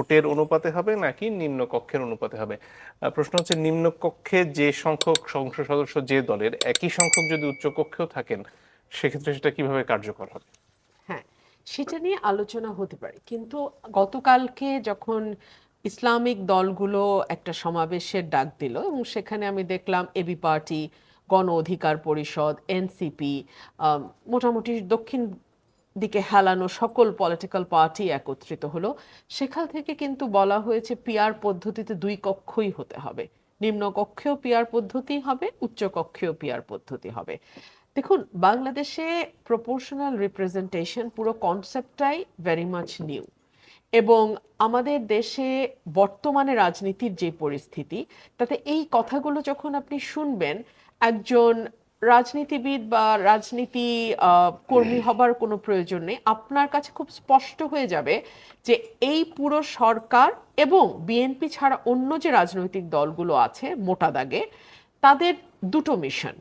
ভোটের অনুপাতে হবে নাকি নিম্ন কক্ষের অনুপাতে হবে? প্রশ্ন হচ্ছে নিম্ন কক্ষে যে সংখ্যক সংসদ সদস্য যে দলের, একই সংখ্যক যদি উচ্চ কক্ষেও থাকেন, সেক্ষেত্রে সেটা কীভাবে কার্যকর হবে? হ্যাঁ সেটা নিয়ে আলোচনা হতে পারে। কিন্তু গতকালকে যখন ইসলামিক দলগুলো একটা সমাবেশের ডাক দিল এবং সেখানে আমি দেখলাম এবি পার্টি, গণ অধিকার পরিষদ এনসিপি মোটামুটি দক্ষিণ দিকে হেলানো সকল পলিটিক্যাল পার্টি একত্রিত হলো। সেখান থেকে কিন্তু বলা হয়েছে পিয়ার পদ্ধতিতে দুই কক্ষই হতে হবে। নিম্ন কক্ষেও পিয়ার পদ্ধতি হবে, উচ্চ কক্ষেও পিয়ার পদ্ধতি হবে। দেখুন, বাংলাদেশে প্রপোর্শনাল রিপ্রেজেন্টেশন পুরো কনসেপ্টটাই ভেরি মাচ নিউ এবং আমাদের দেশে বর্তমানে রাজনীতির যে পরিস্থিতি, তাতে এই কথাগুলো যখন আপনি শুনবেন, একজন রাজনীতিবিদ বা রাজনীতি কর্মী হবার কোনো প্রয়োজন নেই। আপনার কাছে খুব স্পষ্ট হয়ে যাবে যে এই পুরো সরকার এবং বিএনপি ছাড়া অন্য যে রাজনৈতিক দলগুলো আছে মোটা দাগে তাদের দুটো মিশন।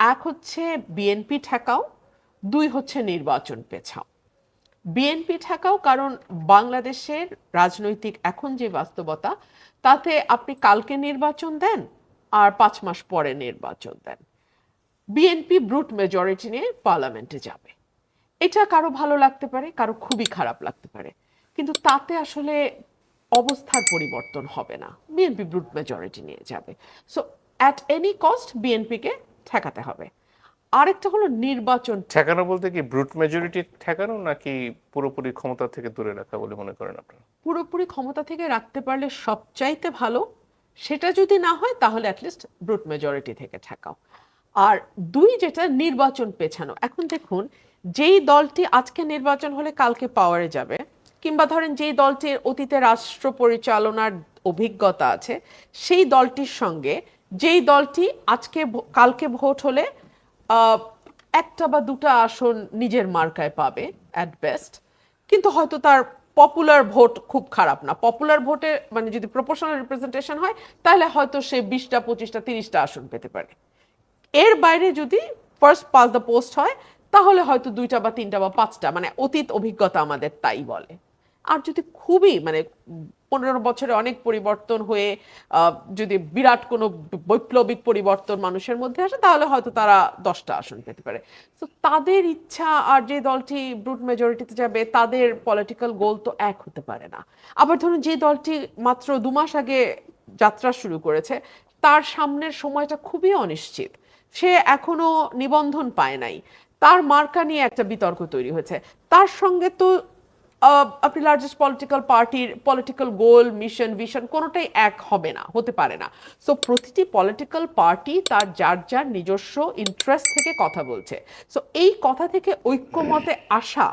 এক হচ্ছে বিএনপি ঠেকাও দুই হচ্ছে নির্বাচন পেছাও। বিএনপি ঠেকাও কারণ বাংলাদেশের রাজনৈতিক এখন যে বাস্তবতা তাতে আপনি কালকে নির্বাচন দেন আর পাঁচ মাস পরে নির্বাচন দেন। বিএনপি ব্রুট মেজরিটি নিয়ে পার্লামেন্টে যাবে। এটা কারও ভালো লাগতে পারে কারও খুবই খারাপ লাগতে পারে। কিন্তু তাতে আসলে অবস্থার পরিবর্তন হবে না। বিএনপি ব্রুট মেজরিটি নিয়ে যাবে। সো অ্যাট এনি কস্ট বিএনপিকে ঠেকাতে হবে। আরেকটা হলো নির্বাচন ঠেকানো বলতে কি ব্রুট মেজরিটি ঠেকানো নাকি পুরোপুরি ক্ষমতা থেকে দূরে রাখা বলে মনে করেন আপনারা? পুরোপুরি ক্ষমতা থেকে রাখতে পারলে সবচাইতে ভালো সেটা যদি না হয় তাহলে অ্যাটলিস্ট ব্রুট মেজরিটি থেকে ঠেকাও। আর দুই যেটা নির্বাচন পেছানো। এখন দেখুন, যেই দলটি আজকে নির্বাচন হলে কালকে পাওয়ারে যাবে, কিংবা ধরেন যেই দলটির অতীতে রাষ্ট্র পরিচালনার অভিজ্ঞতা আছে, সেই দলটির সঙ্গে যেই দলটি আজকে কালকে ভোট হলে একটা বা দুটা আসন নিজের মার্কায় পাবে অ্যাট বেস্ট কিন্তু হয়তো তার পপুলার ভোট খুব খারাপ না। পপুলার ভোটে মানে যদি প্রপোর্শনাল রিপ্রেজেন্টেশন হয়, তাহলে হয়তো সে বিশটা, পঁচিশটা, তিরিশটা আসন পেতে পারে। এর বাইরে যদি ফার্স্ট পাস দ্য পোস্ট হয়, তাহলে হয়তো দুইটা বা তিনটা বা পাঁচটা মানে অতীত অভিজ্ঞতা আমাদের তাই বলে। আর যদি খুবই মানে পনেরো বছরে অনেক পরিবর্তন হয়ে যদি বিরাট কোনো বৈপ্লবিক পরিবর্তন মানুষের মধ্যে আসে, তাহলে হয়তো তারা দশটা আসন পেতে পারে। তো তাদের ইচ্ছা আর যে দলটি ব্রুট মেজরিটিতে যাবে, তাদের পলিটিক্যাল গোল তো এক হতে পারে না। আবার ধরুন, যে দলটি মাত্র দু মাস আগে যাত্রা শুরু করেছে, তার সামনের সময়টা খুবই অনিশ্চিত। সে এখনও নিবন্ধন পায় নাই। তার মার্কা নিয়ে একটা বিতর্ক তৈরি হয়েছে। তার সঙ্গে তো আপনি লার্জেস্ট পলিটিক্যাল পার্টির পলিটিক্যাল গোল মিশন ভিশন কোনোটাই এক হবে না, হতে পারে না। সো প্রতিটি পলিটিক্যাল পার্টি তার যার যার নিজস্ব ইন্টারেস্ট থেকে কথা বলছে। সো এই কথা থেকে ঐক্যমতে আসা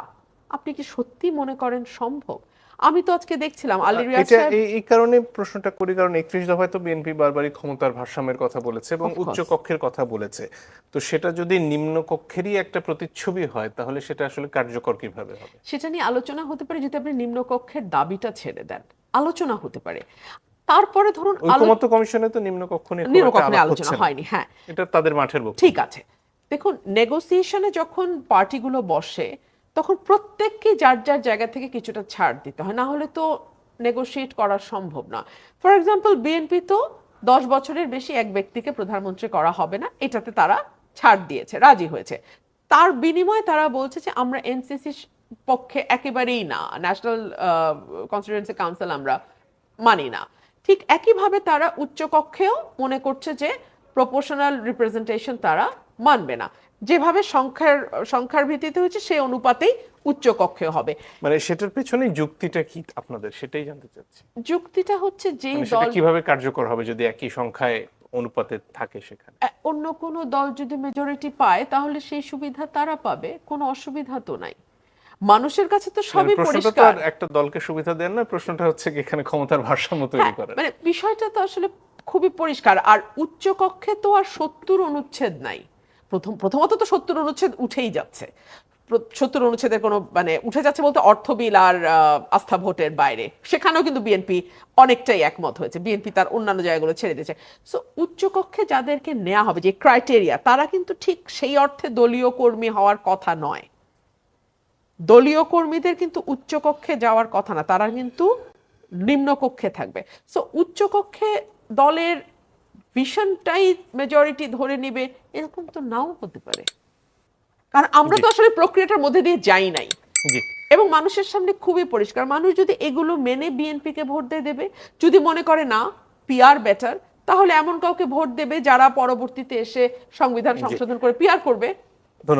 আপনি কি সত্যি মনে করেন সম্ভব? আমি তো আজকে দেখছিলাম আলী রিয়াজ এটা এই কারণে প্রশ্নটা করি কারণ একত্রিশ দফায় তো বিএনপি বারবারই ক্ষমতার ভারসাম্যের কথা বলেছে এবং উচ্চ কক্ষের কথা বলেছে। তো সেটা যদি নিম্ন কক্ষেরই একটা প্রতিচ্ছবি হয় তাহলে সেটা আসলে কার্যকর কীভাবে হবে? সেটা নিয়ে আলোচনা হতে পারে যদি আপনি নিম্নকক্ষের দাবিটা ছেড়ে দেন। আলোচনা হতে পারে। তারপরে ধরুন ঐকমত্য কমিশনে তো নিম্ন কক্ষ নিয়ে আলোচনা হয়নি হ্যাঁ। এটা তাদের মাঠের ঠিক আছে। দেখুন নেগোসিয়েশনে যখন পার্টিগুলো বসে তখন প্রত্যেককে যার যার জায়গা থেকে কিছুটা ছাড় দিতে হয়। না হলে তো নেগোশিয়েট করা সম্ভব না। ফর এক্সাম্পল বিএনপি তো দশ বছরের বেশি এক ব্যক্তিকে প্রধানমন্ত্রী করা হবে না, এটাতে তারা ছাড় দিয়েছে, রাজি হয়েছে। তার বিনিময়ে তারা বলছে যে, আমরা এনসিসি পক্ষে একেবারেই না ন্যাশনাল কনস্টিটিউয়েন্সি কাউন্সিল আমরা মানি না। ঠিক একইভাবে তারা উচ্চকক্ষেও মনে করছে যে প্রপোর্শনাল রিপ্রেজেন্টেশন তারা মানবে না। যেভাবে সংখ্যার সংখ্যার ভিত্তিতে হয়েছে সেই অনুপাতেই উচ্চকক্ষে হবে। মানে সেটার পেছনে যুক্তিটা কি আপনাদের? সেটাই জানতে চাচ্ছি। যুক্তিটা হচ্ছে যে মানে দল কীভাবে কার্যকর হবে যদি একই সংখ্যায় অনুপাতে থাকে সেখানে? অন্য কোনো দল যদি মেজরিটি পায় তাহলে সেই সুবিধা তারা পাবে কোনো অসুবিধা তো নাই। মানুষের কাছে তো সবই মানে তো পরিষ্কার। একটা দলকে সুবিধা দেন না প্রশ্নটা হচ্ছে কি এখানে ক্ষমতার ভারসাম্য তৈরি হ্যাঁ, করেন মানে বিষয়টা তো আসলে খুবই পরিষ্কার। আর উচ্চ কক্ষে তো আর সত্তর অনুচ্ছেদ নাই। প্রথম, প্রথমত তো সত্তর অনুচ্ছেদ উঠেই যাচ্ছে। সত্তর অনুচ্ছেদের কোনো মানে উঠে যাচ্ছে বলতে অর্থ বিল আর আস্থা ভোটের বাইরে। সেখানেও কিন্তু বিএনপি অনেকটাই একমত হয়েছে। বিএনপি তার অন্যান্য জায়গাগুলো ছেড়ে দিয়েছে। সো উচ্চকক্ষে যাদেরকে নেওয়া হবে, যে ক্রাইটেরিয়া তারা কিন্তু ঠিক সেই অর্থে দলীয় কর্মী হওয়ার কথা নয়। দলীয় কর্মীদের কিন্তু উচ্চকক্ষে যাওয়ার কথা না, তারা কিন্তু নিম্নকক্ষে থাকবে। সো উচ্চকক্ষে দলের ভিশনটাই মেজরিটি ধরে নিবে এরকম তো নাও হতে পারে। কারণ আমরা তো আসলে প্রক্রিয়াটার মধ্যে দিয়ে যাই নাই। এবং মানুষের সামনে খুবই পরিষ্কার। মানুষ যদি এগুলো মেনে বিএনপিকে ভোট দিয়ে দেবে যদি মনে করে না পিআর বেটার তাহলে এমন কাউকে ভোট দেবে যারা পরবর্তীতে এসে সংবিধান সংশোধন করে পিআর করবে। ধন্যবাদ।